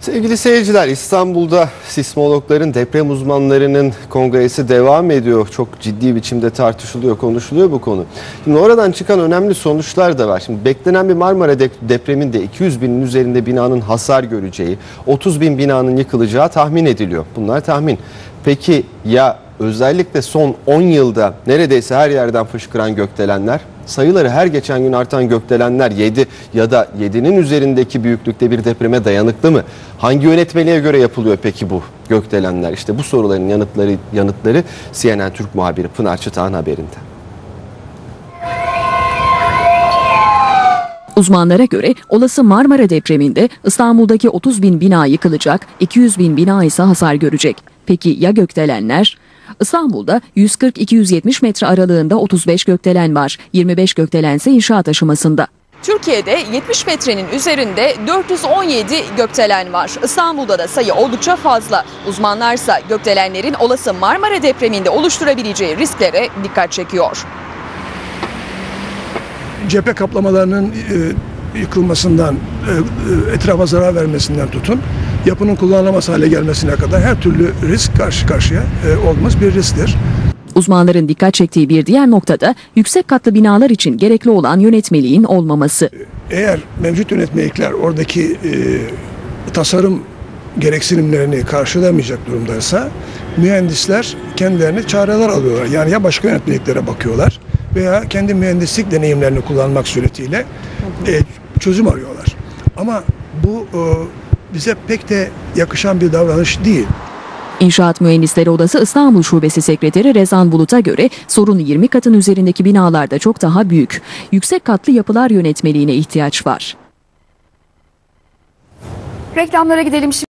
Sevgili seyirciler İstanbul'da sismologların deprem uzmanlarının kongresi devam ediyor. Çok ciddi biçimde tartışılıyor, konuşuluyor bu konu. Şimdi oradan çıkan önemli sonuçlar da var. Şimdi beklenen bir Marmara dep- depreminde 200 binin üzerinde binanın hasar göreceği, 30 bin binanın yıkılacağı tahmin ediliyor. Bunlar tahmin. Peki ya özellikle son 10 yılda neredeyse her yerden fışkıran gökdelenler? Sayıları her geçen gün artan gökdelenler 7 ya da 7'nin üzerindeki büyüklükte bir depreme dayanıklı mı? Hangi yönetmeliğe göre yapılıyor peki bu gökdelenler? İşte bu soruların yanıtları yanıtları CNN Türk muhabiri Pınar Çıtağan haberinde. Uzmanlara göre olası Marmara depreminde İstanbul'daki 30 bin bina yıkılacak, 200 bin bina ise hasar görecek. Peki ya gökdelenler? İstanbul'da 140-270 metre aralığında 35 gökdelen var. 25 gökdelen ise inşaat aşamasında. Türkiye'de 70 metrenin üzerinde 417 gökdelen var. İstanbul'da da sayı oldukça fazla. Uzmanlarsa gökdelenlerin olası Marmara depreminde oluşturabileceği risklere dikkat çekiyor. cephe kaplamalarının e, yıkılmasından, e, e, etrafa zarar vermesinden tutun, yapının kullanılamaz hale gelmesine kadar her türlü risk karşı karşıya e, olmamız bir risktir. Uzmanların dikkat çektiği bir diğer noktada yüksek katlı binalar için gerekli olan yönetmeliğin olmaması. Eğer mevcut yönetmelikler oradaki e, tasarım gereksinimlerini karşılamayacak durumdaysa mühendisler kendilerine çareler alıyorlar. Yani ya başka yönetmeliklere bakıyorlar veya kendi mühendislik deneyimlerini kullanmak suretiyle e, çözüm arıyorlar. Ama bu e, bize pek de yakışan bir davranış değil. İnşaat Mühendisleri Odası İstanbul Şubesi Sekreteri Rezan Bulut'a göre sorun 20 katın üzerindeki binalarda çok daha büyük. Yüksek katlı yapılar yönetmeliğine ihtiyaç var. Reklamlara gidelim şimdi.